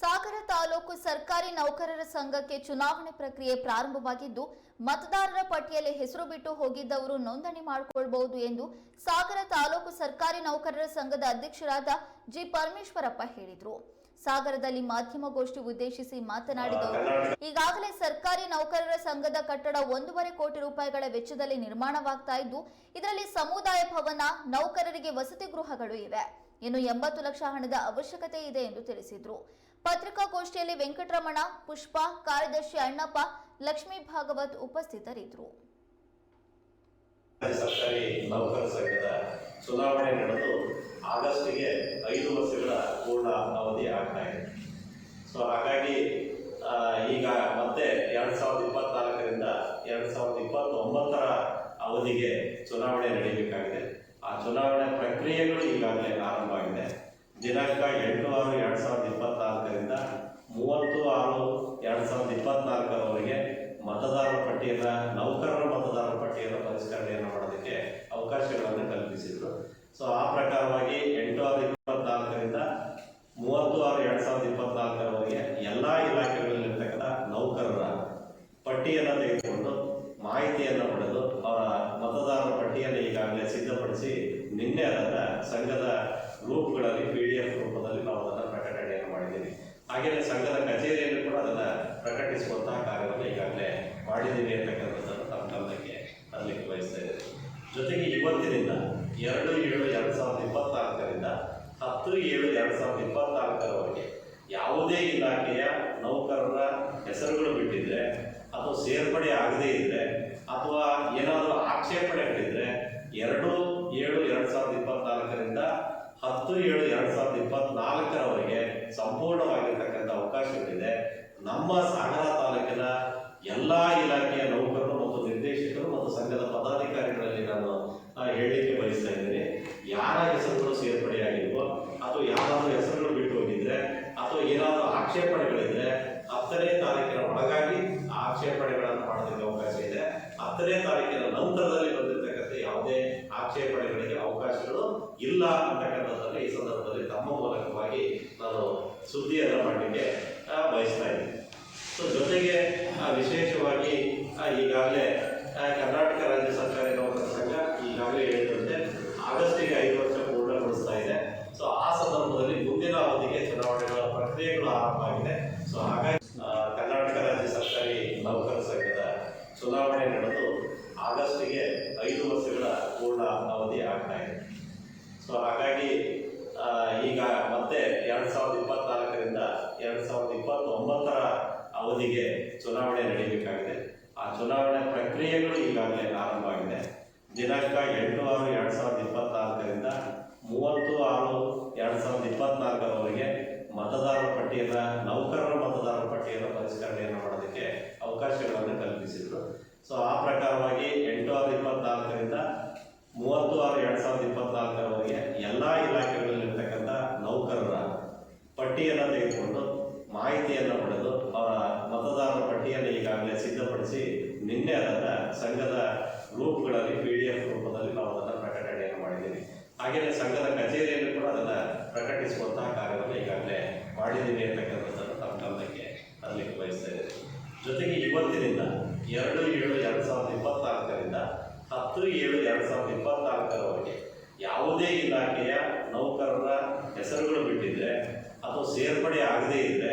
ಸಾಗರ ತಾಲೂಕು ಸರ್ಕಾರಿ ನೌಕರರ ಸಂಘಕ್ಕೆ ಚುನಾವಣೆ ಪ್ರಕ್ರಿಯೆ ಪ್ರಾರಂಭವಾಗಿದ್ದು, ಮತದಾರರ ಪಟ್ಟಿಯಲ್ಲಿ ಹೆಸರು ಬಿಟ್ಟು ಹೋಗಿದ್ದವರು ನೋಂದಣಿ ಮಾಡಿಕೊಳ್ಳಬಹುದು ಎಂದು ಸಾಗರ ತಾಲೂಕು ಸರ್ಕಾರಿ ನೌಕರರ ಸಂಘದ ಅಧ್ಯಕ್ಷರಾದ ಜಿ ಪರಮೇಶ್ವರಪ್ಪ ಹೇಳಿದರು. ಸಾಗರದಲ್ಲಿ ಮಾಧ್ಯಮಗೋಷ್ಠಿ ಉದ್ದೇಶಿಸಿ ಮಾತನಾಡಿದ ಅವರು, ಈಗಾಗಲೇ ಸರ್ಕಾರಿ ನೌಕರರ ಸಂಘದ ಕಟ್ಟಡ ಒಂದೂವರೆ ಕೋಟಿ ರೂಪಾಯಿಗಳ ವೆಚ್ಚದಲ್ಲಿ ನಿರ್ಮಾಣವಾಗ್ತಾ ಇದ್ದು, ಇದರಲ್ಲಿ ಸಮುದಾಯ ಭವನ, ನೌಕರರಿಗೆ ವಸತಿ ಗೃಹಗಳು ಇವೆ. ಇನ್ನು ಎಂಬತ್ತು ಲಕ್ಷ ಹಣದ ಅವಶ್ಯಕತೆ ಇದೆ ಎಂದು ತಿಳಿಸಿದ್ರು. ಪತ್ರಿಕಾಗೋಷ್ಠಿಯಲ್ಲಿ ವೆಂಕಟರಮಣ, ಪುಷ್ಪ, ಕಾರ್ಯದರ್ಶಿ ಅಣ್ಣಪ್ಪ, ಲಕ್ಷ್ಮೀ ಭಾಗವತ್ ಉಪಸ್ಥಿತರಿದ್ದರು. ಸರ್ಕಾರಿ ನೌಕರ ಸಂಘದ ಚುನಾವಣೆ ನಡೆದು ಆಗಸ್ಟ್ಗೆ ಐದು ವರ್ಷಗಳ ಪೂರ್ಣ ಅವಧಿ ಆಗ್ತಾ ಇದೆ. ಸೊ ಹಾಗಾಗಿ ಈಗ ಮತ್ತೆ ಎರಡ್ ಸಾವಿರದ ಇಪ್ಪತ್ನಾಲ್ಕರಿಂದ ಎರಡ್ ಸಾವಿರದ ಇಪ್ಪತ್ತೊಂಬತ್ತರ ಅವಧಿಗೆ ಚುನಾವಣೆ ನಡೀಬೇಕಾಗಿದೆ. ಆ ಚುನಾವಣೆ ಪ್ರಕ್ರಿಯೆಗಳು ಈಗಾಗಲೇ ಆರಂಭ ಆಗಿದೆ ದಿನಾಂಕ ಕಲ್ಪಿಸಿದ್ರು ಸೊ ಆ ಪ್ರಕಾರವಾಗಿ ಎಂಟು ಆರು ಇಪ್ಪತ್ನಾಲ್ಕರಿಂದ ಮೂವತ್ತು ಆರು ಎರಡ್ ಸಾವಿರದ ಇಪ್ಪತ್ನಾಲ್ಕರವರೆಗೆ ಎಲ್ಲ ಇಲಾಖೆಗಳಲ್ಲಿರ್ತಕ್ಕಂಥ ನೌಕರರ ಪಟ್ಟಿಯನ್ನು ತೆಗೆದುಕೊಂಡು ಮಾಹಿತಿಯನ್ನು ಪಡೆದು ಅವರ ಮತದಾರರ ಪಟ್ಟಿಯನ್ನು ಈಗಾಗಲೇ ಸಿದ್ಧಪಡಿಸಿ ನಿನ್ನೆ ಅದನ್ನು ಸಂಘದ ಗ್ರೂಪ್ಗಳಲ್ಲಿ ಪಿ ಡಿ ಎಫ್ ರೂಪದಲ್ಲಿ ನಾವು ಅದನ್ನು ಪ್ರಕಟಣೆಯನ್ನು ಮಾಡಿದ್ದೀವಿ. ಹಾಗೆಯೇ ಸಂಘದ ಕಚೇರಿಯಲ್ಲಿ ಕೂಡ ಅದನ್ನ ಪ್ರಕಟಿಸುವಂತಹ ಕಾರ್ಯವನ್ನು ಈಗಾಗಲೇ ಮಾಡಿದ್ದೀವಿ ಅಂತಕ್ಕಂಥದ್ದನ್ನು ಎರಡು ಏಳು ಎರಡು ಸಾವಿರದ ಇಪ್ಪತ್ನಾಲ್ಕರಿಂದ ಹತ್ತು ಏಳು ಎರಡು ಸಾವಿರದ ಇಪ್ಪತ್ನಾಲ್ಕರವರೆಗೆ ಯಾವುದೇ ಇಲಾಖೆಯ ನೌಕರರ ಹೆಸರುಗಳು ಬಿಟ್ಟಿದ್ರೆ ಅಥವಾ ಸೇರ್ಪಡೆ ಆಗದೇ ಇದ್ರೆ ಅಥವಾ ಏನಾದರೂ ಆಕ್ಷೇಪಣೆಗಳಿದ್ರೆ ಎರಡು ಏಳು ಎರಡು ಸಾವಿರದ ಇಪ್ಪತ್ನಾಲ್ಕರಿಂದ ಹತ್ತು ಏಳು ಎರಡು ಸಾವಿರದ ಇಪ್ಪತ್ನಾಲ್ಕರವರೆಗೆ ಸಂಪೂರ್ಣವಾಗಿರ್ತಕ್ಕಂಥ ಅವಕಾಶಗಳಿದೆ ನಮ್ಮ ಸಾಗರ ತಾಲೂಕಿನ ಎಲ್ಲ ಇಲಾಖೆಯ ನೌಕರರು ಮತ್ತು ನಿರ್ದೇಶಕರು ಮತ್ತು ಸಂಘದ ಪದಾಧಿಕಾರಿಗಳಲ್ಲಿ ನಾನು ಆ, ಹೇಳಲಿಕ್ಕೆ ಬಯಸ್ತಾ ಇದ್ದೀನಿ ಯಾರ ಹೆಸರುಗಳು ಸೇರ್ಪಡೆಯಾಗಿಲ್ವೋ ಅಥವಾ ಯಾರಾದರೂ ಹೆಸರುಗಳು ಬಿಟ್ಟು ಹೋಗಿದ್ರೆ ಅಥವಾ ಏನಾದರೂ ಆಕ್ಷೇಪಣೆಗಳಿದ್ರೆ ಹತ್ತನೇ ತಾರೀಕಿನ ಒಳಗಾಗಿ ಆ ಆಕ್ಷೇಪಣೆಗಳನ್ನು ಮಾಡೋದಕ್ಕೆ ಅವಕಾಶ ಇದೆ. ಹತ್ತನೇ ತಾರೀಕಿನ ನಂತರದಲ್ಲಿ ಬಂದಿರತಕ್ಕಂಥ ಯಾವುದೇ ಆಕ್ಷೇಪಣೆಗಳಿಗೆ ಅವಕಾಶಗಳು ಇಲ್ಲ ಅಂತಕ್ಕಂಥದ್ದನ್ನು ಈ ಸಂದರ್ಭದಲ್ಲಿ ತಮ್ಮ ಮೂಲಕವಾಗಿ ನಾನು ಸುದ್ದಿಯನ್ನು ಮಾಡಲಿಕ್ಕೆ ಆ, ಬಯಸ್ತಾ ಇದ್ದೀನಿ ಸೊ ಜೊತೆಗೆ ಆ, ವಿಶೇಷವಾಗಿ ಆ, ಈಗಾಗಲೇ ಆ, ಕರ್ನಾಟಕ ರಾಜ್ಯ ಸರ್ಕಾರಿ ನೌಕರರ ಸಂಘ ಈಗಾಗಲೇ ಹೇಳಿದಂತೆ ಆಗಸ್ಟಿಗೆ ಐದು ವರ್ಷ ಪೂರ್ಣಗೊಳಿಸ್ತಾ ಇದೆ ಸೊ ಆ ಸಂದರ್ಭದಲ್ಲಿ ಮುಂದಿನ ಅವಧಿಗೆ ಚುನಾವಣೆಗಳ ಪ್ರಕ್ರಿಯೆಗಳು ಆರಂಭ ಆಗಿದೆ ಸೊ ಹಾಗಾಗಿ ಆ, ಕರ್ನಾಟಕ ರಾಜ್ಯ ಸರ್ಕಾರಿ ನೌಕರರ ಸಂಘದ ಚುನಾವಣೆ ನಡೆದು ಆಗಸ್ಟಿಗೆ ಐದು ವರ್ಷಗಳ ಪೂರ್ಣ ಅವಧಿ ಆಗ್ತಾ ಇದೆ. ಸೊ ಹಾಗಾಗಿ ಈಗ ಮತ್ತೆ ಎರಡ್ ಸಾವಿರದ ಇಪ್ಪತ್ನಾಲ್ಕರಿಂದ ಎರಡ್ ಸಾವಿರದ ಇಪ್ಪತ್ತೊಂಬತ್ತರ ಅವಧಿಗೆ ಚುನಾವಣೆ ನಡೀಬೇಕಾಗಿದೆ. ಆ ಚುನಾವಣೆ ಪ್ರಕ್ರಿಯೆಗಳು ಈಗಾಗಲೇ ಆರಂಭ ಆಗಿದೆ. ದಿನಾಂಕ ಎಂಟು ಆರು ಎರಡ್ ಸಾವಿರದ ಇಪ್ಪತ್ನಾಲ್ಕರಿಂದ ಮೂವತ್ತು ಆರು ಎರಡ್ ಸಾವಿರದ ಇಪ್ಪತ್ನಾಲ್ಕರವರೆಗೆ ಮತದಾರರ ಪಟ್ಟಿಯನ್ನ ನೌಕರರ ಮತದಾರರ ಪಟ್ಟಿಯನ್ನು ಪರಿಷ್ಕರಣೆಯನ್ನು ಮಾಡೋದಕ್ಕೆ ಅವಕಾಶಗಳನ್ನು ಕಲ್ಪಿಸಿದ್ರು ಸೊ ಆ ಪ್ರಕಾರವಾಗಿ ಎಂಟು ಆರು ಇಪ್ಪತ್ನಾಲ್ಕರಿಂದ ಮೂವತ್ತು ಆರು ಎರಡ್ ಸಾವಿರದ ಇಪ್ಪತ್ನಾಲ್ಕರವರೆಗೆ ಎಲ್ಲಾ ಇಲಾಖೆಗಳಲ್ಲಿರ್ತಕ್ಕಂಥ ನೌಕರರ ಪಟ್ಟಿಯನ್ನು ತೆಗೆದುಕೊಂಡು ಮಾಹಿತಿಯನ್ನು ಪಡೆದು ಅವರ ಮತದಾರರ ಪಟ್ಟಿಯನ್ನು ಈಗಾಗಲೇ ಸಿದ್ಧಪಡಿಸಿ ನಿನ್ನೆ ಅದನ್ನು ಸಂಘದ ಗ್ರೂಪ್ಗಳಲ್ಲಿ ಪಿ ಡಿ ಎಫ್ ರೂಪದಲ್ಲಿ ನಾವು ಅದನ್ನು ಪ್ರಕಟಣೆಯನ್ನು ಮಾಡಿದ್ದೀವಿ. ಹಾಗೆಯೇ ಸಂಘದ ಕಚೇರಿಯಲ್ಲಿ ಕೂಡ ಅದನ್ನು ಪ್ರಕಟಿಸುವಂತಹ ಕಾರ್ಯವನ್ನು ಈಗಾಗಲೇ ಮಾಡಿದ್ದೀವಿ ಅಂತಕ್ಕಂಥದ್ದನ್ನು ತಮ್ಮ ಗಮನಕ್ಕೆ ತರಲಿಕ್ಕೆ ಬಯಸ್ತಾ ಜೊತೆಗೆ ಇವತ್ತಿನಿಂದ ಎರಡು ಏಳು ಎರಡು ಸಾವಿರದ ಇಪ್ಪತ್ನಾಲ್ಕರಿಂದ ಹತ್ತು ಏಳು ಎರಡು ಸಾವಿರದ ಇಪ್ಪತ್ನಾಲ್ಕರವರೆಗೆ ಯಾವುದೇ ಇಲಾಖೆಯ ನೌಕರರ ಹೆಸರುಗಳು ಬಿಟ್ಟಿದ್ರೆ ಅಥವಾ ಸೇರ್ಪಡೆ ಆಗದೇ ಇದ್ರೆ,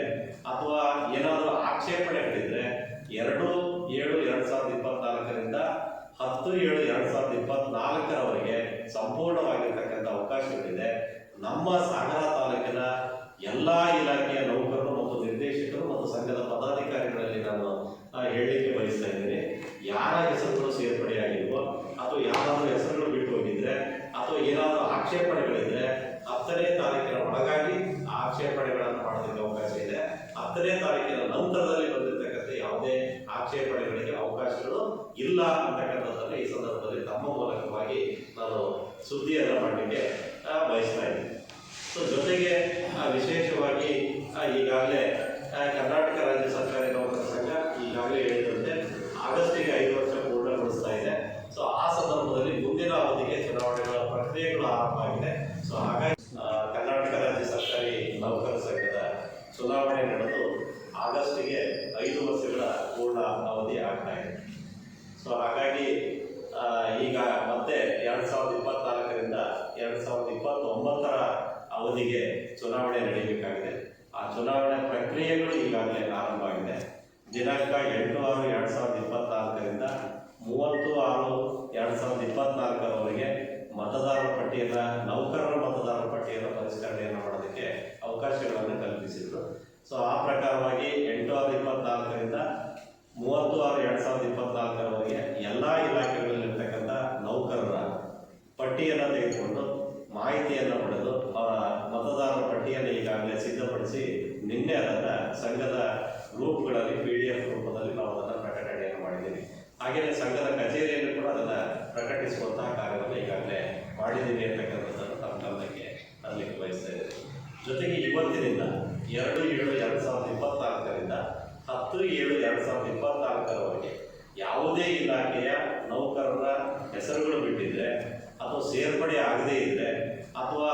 ಅಥವಾ ಏನಾದರೂ ಆಕ್ಷೇಪಣೆ ಆಗಿದ್ರೆ ಎರಡು ಏಳು ಎರಡ್ ಸಾವಿರದ ಇಪ್ಪತ್ನಾಲ್ಕರಿಂದ ಹತ್ತು ಏಳು ಎರಡ್ ಸಾವಿರದ ಇಪ್ಪತ್ನಾಲ್ಕರವರೆಗೆ ಸಂಪೂರ್ಣವಾಗಿರ್ತಕ್ಕಂಥ ಅವಕಾಶಗಳಿದೆ. ನಮ್ಮ ಸಾಗರ ತಾಲೂಕಿನ ಎಲ್ಲಾ ಇಲಾಖೆಯ ನೌಕರರು ಮತ್ತು ನಿರ್ದೇಶಕರು ಮತ್ತು ಸಂಘದ ಪದಾಧಿಕಾರಿಗಳಲ್ಲಿ ನಾನು ಆ, ಹೇಳಲಿಕ್ಕೆ ಬಯಸ್ತಾ ಇದ್ದೀನಿ ಯಾರ ಹೆಸರುಗಳು ಸೇರ್ಪಡೆಯಾಗಿಲ್ವೋ ಅಥವಾ ಯಾರಾದರೂ ಹೆಸರುಗಳು ಬಿಟ್ಟು ಹೋಗಿದ್ರೆ ಅಥವಾ ಏನಾದರೂ ಆಕ್ಷೇಪಣೆಗಳಿದ್ರೆ ಹತ್ತನೇ ತಾರೀಕಿನ ಒಳಗಾಗಿ ಆ ಆಕ್ಷೇಪಣೆಗಳನ್ನು ಮಾಡೋದಕ್ಕೆ ಅವಕಾಶ ಇದೆ ಹತ್ತನೇ ತಾರೀಕಿನ ನಂತರದಲ್ಲಿ ಬಂದಿರತಕ್ಕಂಥ ಯಾವುದೇ ಆಕ್ಷೇಪಣೆಗಳಿಗೆ ಅವಕಾಶಗಳು ಇಲ್ಲ ಅಂತಕ್ಕಂಥದ್ದನ್ನು ಈ ಸಂದರ್ಭದಲ್ಲಿ ತಮ್ಮ ಮೂಲಕವಾಗಿ ನಾನು ಸುದ್ದಿಯನ್ನು ಮಾಡಲಿಕ್ಕೆ ಬಯಸ್ತಾ ಇದ್ದೀನಿ ಸೊ ಜೊತೆಗೆ ವಿಶೇಷವಾಗಿ ಈಗಾಗಲೇ ಕರ್ನಾಟಕ ರಾಜ್ಯ ಸರ್ಕಾರಿ ನೌಕರರ ಸಂಘ ಈಗಾಗಲೇ ಹೇಳಿದಂತೆ ಆಗಸ್ಟಿಗೆ ಐದು ವರ್ಷ ಪೂರ್ಣಗೊಳಿಸ್ತಾ ಇದೆ ಸೊ ಆ ಸಂದರ್ಭದಲ್ಲಿ ಮುಂದಿನ ಅವಧಿಗೆ ಚುನಾವಣೆಗಳ ಪ್ರಕ್ರಿಯೆಗಳು ಆರಂಭ ಆಗಿದೆ ಸೊ ಹಾಗಾಗಿ ಆ, ಕರ್ನಾಟಕ ರಾಜ್ಯ ಸರ್ಕಾರಿ ನೌಕರರ ಸಂಘದ ಚುನಾವಣೆ ಪ್ರಕ್ರಿಯೆಗಳು ಈಗಾಗಲೇ ಆರಂಭ ಆಗಿದೆ. ದಿನಾಂಕ ಎಂಟು ಆರು ಎರಡು ಸಾವಿರದ ಇಪ್ಪತ್ನಾಲ್ಕರಿಂದ ಮೂವತ್ತು ಆರು ಎರಡು ಸಾವಿರದ ಇಪ್ಪತ್ನಾಲ್ಕರವರೆಗೆ ಮತದಾರರ ಪಟ್ಟಿಯನ್ನು, ನೌಕರರ ಮತದಾರರ ಪಟ್ಟಿಯನ್ನು ಪರಿಷ್ಕರಣೆಯನ್ನು ಮಾಡೋದಕ್ಕೆ ಅವಕಾಶಗಳನ್ನು ಕಲ್ಪಿಸಿದರು. ಸೊ ಆ ಪ್ರಕಾರವಾಗಿ ಎಂಟು ಆರು ಇಪ್ಪತ್ನಾಲ್ಕರಿಂದ ಮೂವತ್ತು ಆರು ಎರಡು ಸಾವಿರದ ಇಪ್ಪತ್ನಾಲ್ಕರವರೆಗೆ ಎಲ್ಲ ಇಲಾಖೆಗಳಲ್ಲಿರ್ತಕ್ಕಂಥ ನೌಕರರ ಪಟ್ಟಿಯನ್ನು ತೆಗೆದುಕೊಂಡು ಮಾಹಿತಿಯನ್ನು ಪಡೆದು ಅವರ ಮತದಾರರ ಪಟ್ಟಿಯನ್ನು ಈಗಾಗಲೇ ಸಿದ್ಧಪಡಿಸಿ ನಿನ್ನೆ ಅದನ್ನು ಸಂಘದ ಗ್ರೂಪ್ಗಳಲ್ಲಿ ಪಿ ಡಿ ಎಫ್ ರೂಪದಲ್ಲಿ ನಾವು ಅದನ್ನು ಪ್ರಕಟಣೆಯನ್ನು ಮಾಡಿದ್ದೀವಿ. ಹಾಗೆಯೇ ಸಂಘದ ಕಚೇರಿಯಲ್ಲಿ ಕೂಡ ಅದನ್ನು ಪ್ರಕಟಿಸುವಂತಹ ಕಾರ್ಯವನ್ನು ಈಗಾಗಲೇ ಮಾಡಿದ್ದೀವಿ ಅಂತಕ್ಕಂಥದ್ದನ್ನು ತಮ್ಮ ಗಮನಕ್ಕೆ ತರಲಿಕ್ಕೆ ಬಯಸ್ತಾ ಇದ್ದೇನೆ ಜೊತೆಗೆ ಇವತ್ತಿನಿಂದ ಎರಡು ಏಳು ಎರಡು ಸಾವಿರದ ಇಪ್ಪತ್ನಾಲ್ಕರಿಂದ ಹತ್ತು ಏಳು ಎರಡು ಸಾವಿರದ ಇಪ್ಪತ್ನಾಲ್ಕರವರೆಗೆ ಯಾವುದೇ ಇಲಾಖೆಯ ನೌಕರರ ಹೆಸರುಗಳು ಬಿಟ್ಟಿದ್ರೆ ಅಥವಾ ಸೇರ್ಪಡೆ ಆಗದೇ ಇದ್ರೆ ಅಥವಾ